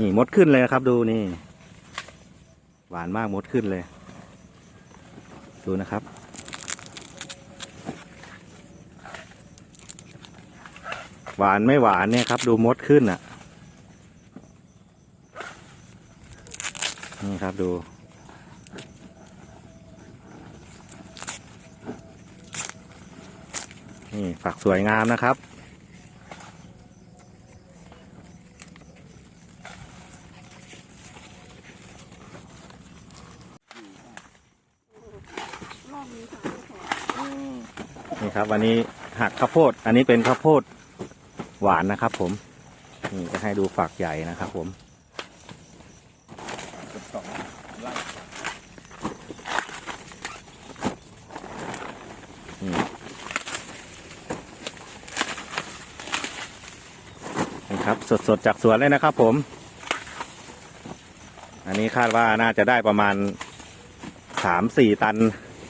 นี่มดขึ้นเลยครับดูนี่ หวานมากมดขึ้นเลย ดูนะครับ หวานไม่หวานเนี่ยครับ ดูมดขึ้นอะนี่ครับดูนี่ฝักสวยงามนะครับ นี่ครับ วันนี้หักข้าวโพด อันนี้เป็นข้าวโพดหวานนะครับ ผม นี่จะให้ดูฝักใหญ่นะครับผมนี่ครับ สดๆจากสวนเลยนะครับ ผม อันนี้คาดว่าน่าจะได้ประมาณสามสี่ตัน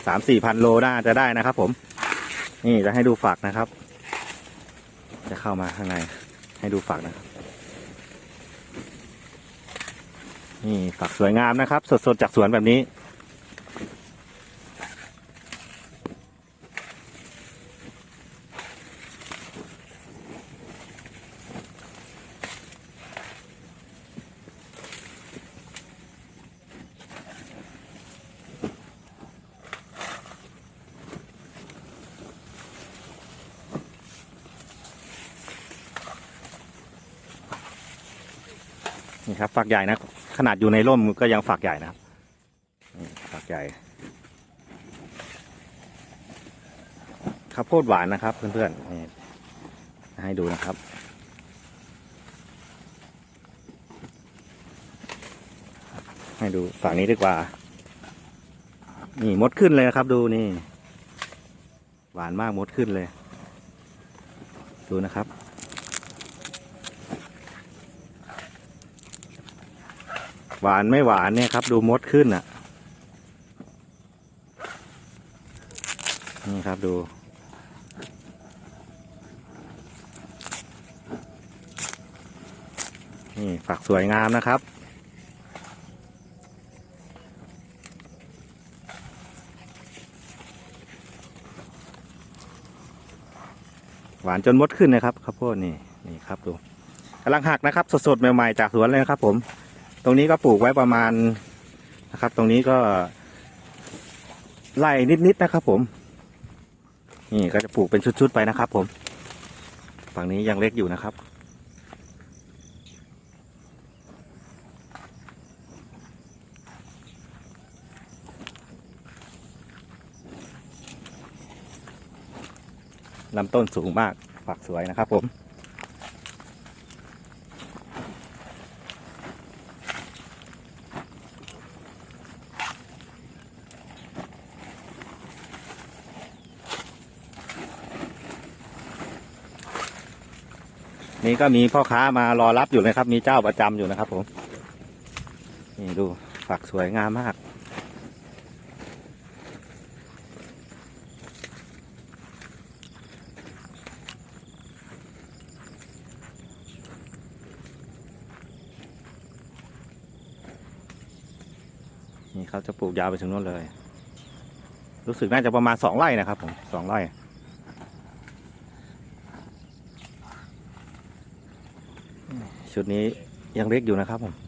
สามสี่พันโลน่าจะได้นะครับ ผม นี่จะให้ดูฝักนะครับ จะเข้ามาข้างในให้ดูฝักนะครับ นี่ฝักสวยงามนะครับ สดๆจากสวนแบบนี้ นี่ครับฝักใหญ่นะ ขนาดอยู่ในร่มก็ยังฝักใหญ่นะครับฝักใหญ่ข้าวโพดหวานนะครับ เพื่อนๆนี่ให้ดูนะครับให้ดูฝั่งนี้ดีกว่า นี่มดขึ้นเลยครับ ดูนี่ หวานมากมดขึ้นเลย ดูนะครับ วานไม่หวานเนี่ยครับ ดูมดขึ้นอะนี่ครับดู นี่ฝักสวยงามนะครับหวานจนมดขึ้นนะครับข้าวโพดนี่นี่ครับดูกำลังหักนะครับ สดๆใหม่ๆจากสวนเลยนะครับผม รงนี้ก็ปลูกไว้ประมาณนะครับ ตรงนี้ก็ไล่นิดๆนะครับ ผม นี่ก็จะปลูกเป็นชุดๆไปนะครับ ผม ฝั่งนี้ยังเล็กอยู่นะครับลำต้นสูงมากฝักสวยนะครับผม นี่ก็มีพ่อค้ามารอรับอยู่นะครับ มีเจ้าประจำอยู่นะครับ ผม นี่ดูฝักสวยงามมาก นี่เขาจะปลูกยาวไปถึงโน้นเลย รู้สึกน่าจะประมาณสองไร่นะครับ ผมสองไร่ จุดนี้ยังเล็กอยู่นะครับผม